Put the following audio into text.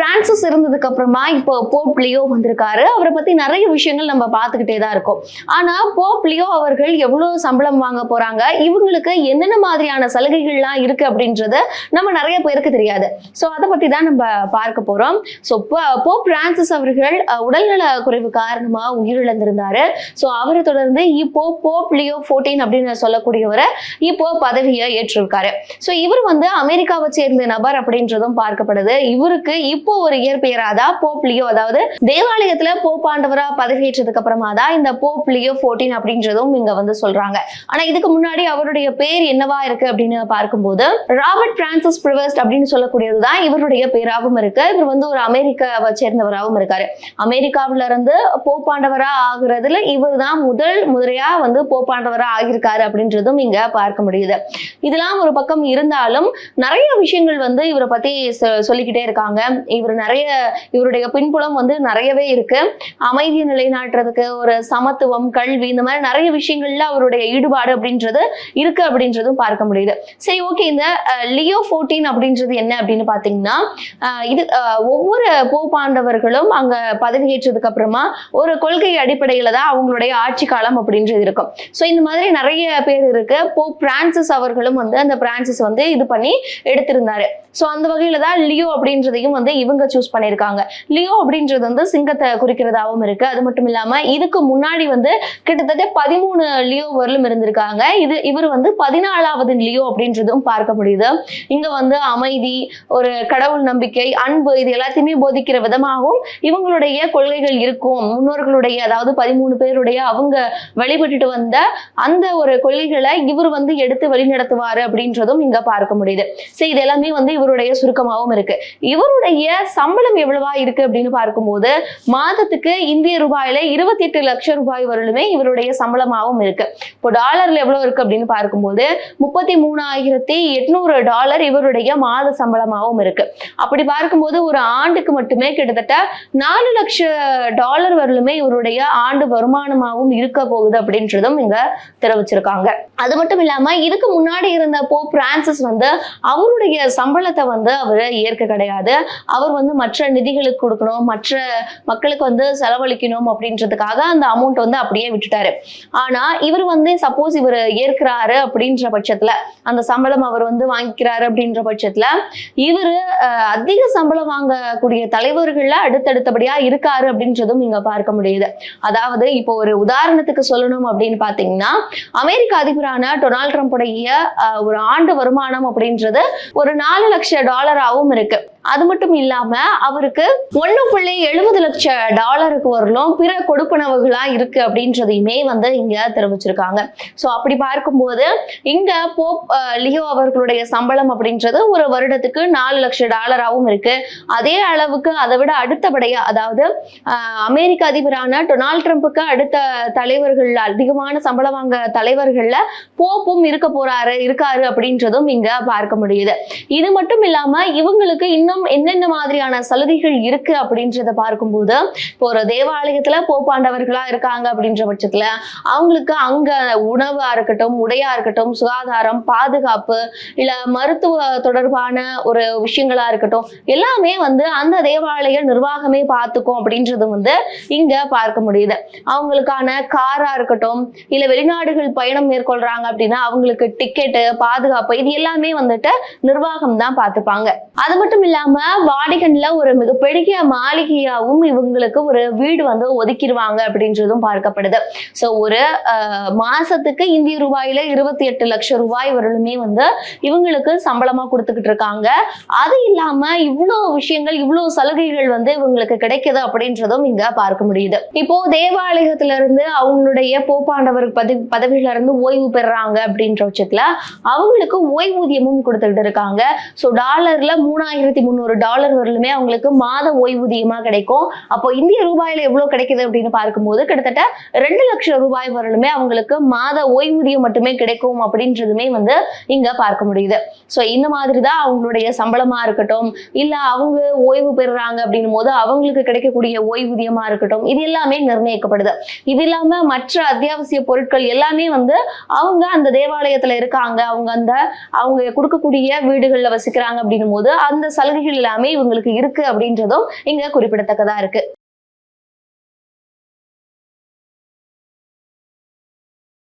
Francis இருந்ததுக்கு அப்புறமா இப்போ போப் லியோ வந்திருக்காரு. அவரை பத்தி நிறைய விஷயங்கள் நம்ம பார்த்துக்கிட்டே தான் இருக்கோம். ஆனா போப் லியோ அவர்கள் எவ்வளவு சம்பளம் வாங்க போறாங்க? இவங்களுக்கு என்னென்ன மாதிரியான சலுகைகள்லாம் இருக்கு அப்படின்றது நம்ம நிறைய பேருக்கு தெரியாது. ஸோ அதை பத்தி தான் நம்ம பார்க்க போறோம். ஸோ போப் பிரான்சிஸ் அவர்கள் உடல்நல குறைவு காரணமா உயிரிழந்திருந்தாரு. ஸோ அவரை தொடர்ந்து இப்போ போப் லியோ ஃபோர்டீன் அப்படின்னு சொல்லக்கூடியவரை இப்போ பதவியை ஏற்றிருக்காரு. ஸோ இவர் வந்து அமெரிக்காவை சேர்ந்த நபர் அப்படின்றதும் பார்க்கப்படுது. இவருக்கு இப்போ இப்போ ஒரு இயற்பெயரா தான் போப் லியோ அதாவது தேவாலயத்துல போப்பாண்டவரா பதவியேற்றதுக்கு அப்புறமா தான் இந்த போப் லியோ ஃபோர்டீன் அப்படின்றதும் இங்க வந்து சொல்றாங்க. ஆனா இதுக்கு முன்னாடி அவருடைய பேர் என்னவா இருக்கு அப்படின்னு பார்க்கும்போது ராபர்ட் பிரான்சிஸ் பிரிவர்ஸ்ட் அப்படின்னு சொல்லக்கூடியதுதான் இவருடைய பேராகவும் இருக்கு. இவர் வந்து ஒரு அமெரிக்காவை சேர்ந்தவராகவும் இருக்காரு. அமெரிக்காவில இருந்து போப்பாண்டவரா ஆகுறதுல இவர் தான் முதல் முதலையா வந்து போப்பாண்டவரா ஆகியிருக்காரு அப்படின்றதும் இங்க பார்க்க முடியுது. இதெல்லாம் ஒரு பக்கம் இருந்தாலும் நிறைய விஷயங்கள் வந்து இவரை பத்தி சொல்லிக்கிட்டே இருக்காங்க. இவர் நிறைய இவருடைய பின்புலம் வந்து நிறையவே இருக்கு. அமைதியை நிலைநாட்டுறதுக்கு ஒரு சமத்துவம் கல்வி இந்த மாதிரி நிறைய விஷயங்கள்ல அவருடைய ஈடுபாடு அப்படின்றது இருக்கு அப்படின்றதும் பார்க்க முடியுது. சரி ஓகே இந்த லியோ ஃபோர்டீன் அப்படின்றது என்ன அப்படின்னு பாத்தீங்கன்னா இது ஒவ்வொரு போப்பாண்டவர்களும் அங்க பதவியேற்றதுக்கு அப்புறமா ஒரு கொள்கை அடிப்படையில தான் அவங்களுடைய ஆட்சி காலம் அப்படின்றது இருக்கும். ஸோ இந்த மாதிரி நிறைய பேர் இருக்கு. போப் பிரான்சிஸ் அவர்களும் வந்து அந்த பிரான்சிஸ் வந்து இது பண்ணி எடுத்திருந்தாரு. ஸோ அந்த வகையில தான் லியோ அப்படின்றதையும் வந்து இவங்க சூஸ் பண்ணியிருக்காங்க லியோ அப்படின்றது வந்து சிங்கத்தை குறிக்கிறதாவும் இருக்கு. அது மட்டும் இல்லாம இதுக்கு முன்னாடி வந்து கிட்டத்தட்ட பதிமூணு லியோ வரலும் இருந்திருக்காங்க. இது இவர் வந்து பதினாலாவது லியோ அப்படின்றதும் பார்க்க முடியுது. இங்க வந்து அமைதி ஒரு கடவுள் நம்பிக்கை அன்பு இது எல்லாத்தையுமே போதிக்கிற விதமாகவும் இவங்களுடைய கொள்கைகள் இருக்கும். முன்னோர்களுடைய அதாவது பதிமூணு பேருடைய அவங்க வழிபட்டுட்டு வந்த அந்த ஒரு கொள்கைகளை இவர் வந்து எடுத்து வழிநடத்துவாரு அப்படின்றதும் இங்க பார்க்க முடியுது. சரி இது எல்லாமே வந்து இவருடைய சுருக்கமாகவும் இருக்கு. இவருடைய சம்பளம் எவ்வளவா இருக்கு அப்படின்னு பார்க்கும்போது மாதத்துக்கு இந்திய ரூபாயில இருபத்தி எட்டு லட்சம் ரூபாய் வரலுமே இவருடைய சம்பளமாகவும் இருக்கு. இப்போ டாலர்ல எவ்வளவு இருக்கு அப்படின்னு பார்க்கும்போது முப்பத்தி மூணாயிரத்தி எட்நூறு டாலர் இவருடைய மாத சம்பளமாகவும் இருக்கு. அப்படி பார்க்கும்போது ஒரு ஆண்டுக்கு மட்டுமே கிட்டத்தட்ட நாலு லட்ச டாலர் வரலுமே இவருடைய ஆண்டு வருமானமாகவும் இருக்க போகுது அப்படின்றதும் இங்க தெரிவிச்சிருக்காங்க. அது மட்டும் இல்லாம இதுக்கு முன்னாடி இருந்த போ பிரான்சிஸ் வந்து அவருடைய சம்பளத்தை வந்து அவர் ஏற்க கிடையாது. அவர் வந்து மற்ற நிதிகளுக்கு கொடுக்கணும் மற்ற மக்களுக்கு வந்து செலவழிக்கணும் அப்படின்றதுக்காக அந்த அமௌண்ட் வந்து அப்படியே விட்டுட்டாரு. ஆனா இவர் வந்து சப்போஸ் இவர் ஏற்கிறாரு அப்படின்ற பட்சத்துல அந்த சம்பளம் அவர் வந்து வாங்கிக்கிறாரு அப்படின்ற பட்சத்துல இவரு அதிக சம்பளம் வாங்கக்கூடிய தலைவர்கள்ல அடுத்தடுத்தபடியா இருக்காரு அப்படின்றதும் இங்க பார்க்க முடியுது. அதாவது இப்போ ஒரு உதாரணத்துக்கு சொல்லணும் அப்படின்னு பாத்தீங்கன்னா அமெரிக்க அதிபரான டொனால்ட் ட்ரம்ப்புடைய அஹ், ஒரு ஆண்டு வருமானம் அப்படின்றது ஒரு நாலு லட்சம் டாலராகவும் இருக்கு. அது மட்டும் இல்லாம அவருக்கு ஒன்னு புள்ளி எழுபது லட்ச டாலருக்கு வரலும் பிற கொடுப்பனவுகளா இருக்கு அப்படின்றதையுமே வந்து இங்க தெரிவிச்சிருக்காங்க. சோ அப்படி பார்க்கும்போது இங்க போப் லியோ அவர்களுடைய சம்பளம் அப்படின்றது ஒரு வருடத்துக்கு நாலு லட்சம் டாலராகவும் இருக்கு. அதே அளவுக்கு அதை விட அடுத்தபடியா அதாவது அமெரிக்க அதிபரான டொனால்ட் ட்ரம்ப்புக்கு அடுத்த தலைவர்கள் அதிகமான சம்பளம் வாங்க தலைவர்கள்ல போப்பும் இருக்க போறாரு இருக்காரு அப்படின்றதும் இங்க பார்க்க முடியுது. இது மட்டும் இல்லாம இவங்களுக்கு இன்னும் என்னென்ன மாதிரியான சலுகைகள் இருக்கு அப்படின்றத பார்க்கும்போது இப்போ ஒரு தேவாலயத்துல போப்பாண்டவர்களா இருக்காங்க அப்படின்ற பட்சத்துல அவங்களுக்கு அங்க உணவா இருக்கட்டும் உடையா இருக்கட்டும் சுகாதாரம் பாதுகாப்பு இல்ல மருத்துவ தொடர்பான ஒரு விஷயங்களா இருக்கட்டும் எல்லாமே வந்து அந்த தேவாலய நிர்வாகமே பார்த்துக்கும் அப்படின்றது வந்து இங்க பார்க்க முடியுது. அவங்களுக்கான காரா இருக்கட்டும் இல்ல வெளிநாடுகள் பயணம் மேற்கொள்றாங்க அப்படின்னா அவங்களுக்கு டிக்கெட்டு பாதுகாப்பு இது எல்லாமே வந்துட்டு நிர்வாகம் தான் பார்த்துப்பாங்க. அது மட்டும் இல்லாம வாடிகன்ல ஒரு மிகப்பெரிய மாளிகையாவும் இவங்களுக்கு ஒரு வீடு வந்து ஒதுக்கிடுவாங்க அப்படின்றதும் பார்க்கப்படுது. சோ ஒரு மாசத்துக்கு இந்திய ரூபாயில இருபத்தி எட்டு லட்சம் ரூபாய் வரலுமே வந்து இவங்களுக்கு சம்பளமா கொடுத்துக்கிட்டு இருக்காங்க அது இல்லாம இவ்வளோ விஷயங்கள் இவ்வளோ சலுகைகள் வந்து இவங்களுக்கு கிடைக்குது அப்படின்றதும் இங்க பார்க்க முடியுது. இப்போ தேவாலயத்துல இருந்து அவங்களுடைய போப்பாண்டவர் பதவி பதவியில இருந்து ஓய்வு பெறாங்க அப்படின்ற பட்சத்துல அவங்களுக்கு ஓய்வூதியமும் கொடுத்துக்கிட்டு இருக்காங்க. ஸோ டாலர்ல மூணாயிரத்தி முந்நூறு டாலர் வரலுமே அவங்களுக்கு மாத ஓய்வூதியமா கிடைக்கும். அப்போ இந்திய ரூபாயில எவ்வளவு கிடைக்குது அப்படின்னு பார்க்கும்போது கிட்டத்தட்ட ரெண்டு லட்சம் ரூபாய் வரலுமே அவங்களுக்கு மாத ஓய்வூதியம் மட்டுமே கிடைக்கும் அப்படின்றதுமே வந்து இங்க பார்க்க முடியுது. ஸோ இந்த மாதிரி தான் அவங்களுடைய சம்பளமா இருக்கட்டும் இல்ல அவங்க ஓய்வு பெறுறாங்க அப்படின்னும் போது அவங்களுக்கு கிடைக்கக்கூடிய ஓய்வூதியமா இருக்கட்டும் இது எல்லாமே நிர்ணயிக்கப்படுது. இது இல்லாம மற்ற அத்தியாவசிய பொருட்கள் எல்லாமே வந்து அவங்க அந்த தேவாலயத்துல இருக்காங்க. அவங்க அந்த அவங்க கொடுக்கக்கூடிய வீடுகள்ல வசிக்கிறாங்க அப்படின்னும் போது அந்த சலுகை சலுகைகள் எல்லாமே இவங்களுக்கு இருக்கு அப்படின்றதும் இங்க குறிப்பிடத்தக்கதா இருக்கு.